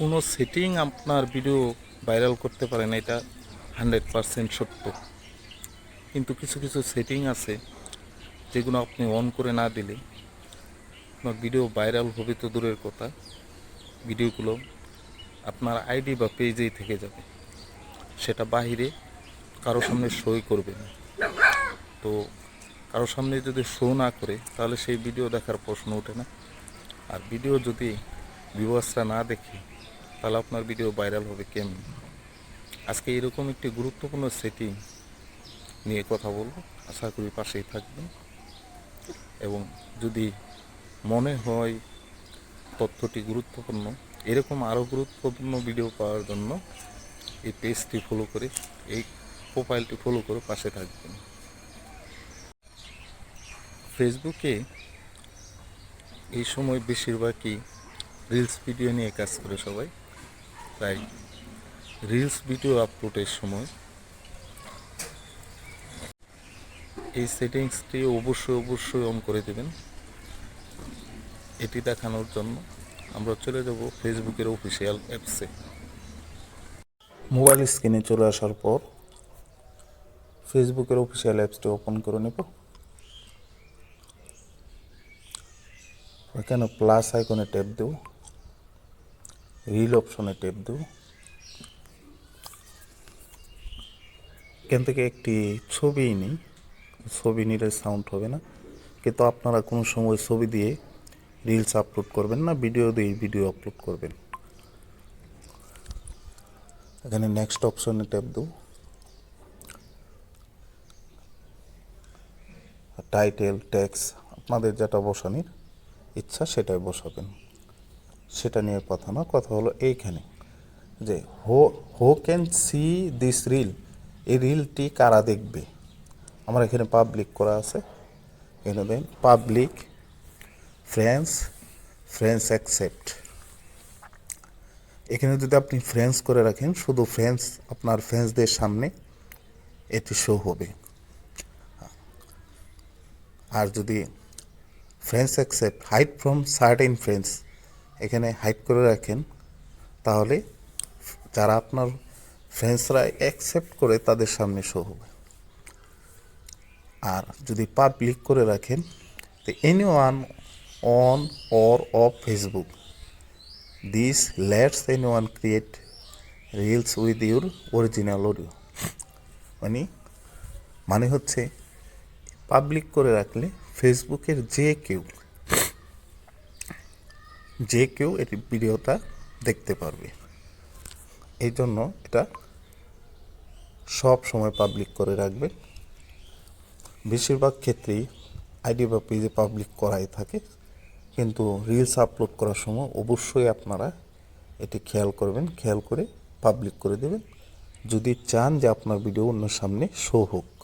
কোনো সেটিং আপনার video viral করতে পারে না, এটা হান্ড্রেড পারসেন্ট সত্য। কিন্তু কিছু কিছু সেটিং আছে যেগুলো আপনি অন করে না দিলে আপনার ভিডিও ভাইরাল হবে তো দূরের কথা ভিডিওগুলো আপনার আইডি বা পেজেই থেকে যাবে। সেটা বাহিরে কারও সামনে সই করবে না। তো কারও সামনে যদি শো না করে, তাহলে সেই ভিডিও দেখার প্রশ্ন ওঠে না। আর ভিডিও যদি ভিউয়ার্সরা না দেখে তাহলে আপনার ভিডিও ভাইরাল হবে কেমন? আজকে এরকম একটি গুরুত্বপূর্ণ সেটিং নিয়ে কথা বলব। আশা করি পাশেই থাকবেন। এবং যদি মনে হয় তথ্যটি গুরুত্বপূর্ণ, এরকম আরও গুরুত্বপূর্ণ ভিডিও পাওয়ার জন্য এই পেজটি ফলো করে, এই প্রোফাইলটি ফলো করে পাশে থাকবেন। ফেসবুকে এই সময় বেশিরভাগই রিলস ভিডিও নিয়ে কাজ করে সবাই। তাই রিলস ভিডিও আপলোডের সময় এই সেটিংসটি অবশ্যই অবশ্যই অন করে দেবেন। এটি দেখানোর জন্য আমরা চলে যাব ফেসবুকের অফিসিয়াল অ্যাপসে মোবাইল স্ক্রিনে চলে আসার পর ফেসবুকের অফিসিয়াল অ্যাপসটি ওপেন করে নেব। এখানে প্লাস আইকনে ট্যাপ দেব। রিল অপশনে টেপ দেব। এখান থেকে একটি ছবি নিই। ছবি নিলে সাউন্ড হবে না। কিন্তু আপনারা কোনো সময় ছবি দিয়ে রিলস আপলোড করবেন না ভিডিও দিয়ে ভিডিও আপলোড করবেন। এখানে নেক্সট অপশনে ট্যাপ দেব। টাইটেল ট্যাক্স আপনাদের যেটা বসানির ইচ্ছা সেটাই বসাবেন। সেটা নিয়ে কথা না, কথা হলো এইখানে যে হো হো ক্যান সি দিস রিল, এই রিলটি কারা দেখবে? আমার এখানে পাবলিক করা আছে। এখানে দেন পাবলিক, ফ্রেন্ডস ফ্রেন্ডস অ্যাকসেপ্ট। এখানে যদি আপনি ফ্রেন্ডস করে রাখেন, শুধু ফ্রেন্ডস, আপনার ফ্রেন্ডসদের সামনে এটি শো হবে। আর যদি friends accept hide from certain friends এখানে হাইট করে রাখেন, তাহলে যারা আপনার ফ্রেন্ডসরা অ্যাকসেপ্ট করে তাদের সামনে শো হবে। আর যদি পাবলিক করে রাখেন, তো anyone on or off Facebook this let's anyone create reels with your original audio মানে মানে হচ্ছে পাবলিক করে রাখলে ফেসবুকের যে কেউ যে কেউ এটি ভিডিওটা দেখতে পারবে। এই জন্য এটা সব সময় পাবলিক করে রাখবেন। বেশিরভাগ ক্ষেত্রেই আইডি বা পেজে পাবলিক করাই থাকে। কিন্তু রিলস আপলোড করার সময় অবশ্যই আপনারা এটি খেয়াল করবেন, খেয়াল করে পাবলিক করে দেবেন। যদি চান যে আপনার ভিডিও অন্য সামনে শো হোক।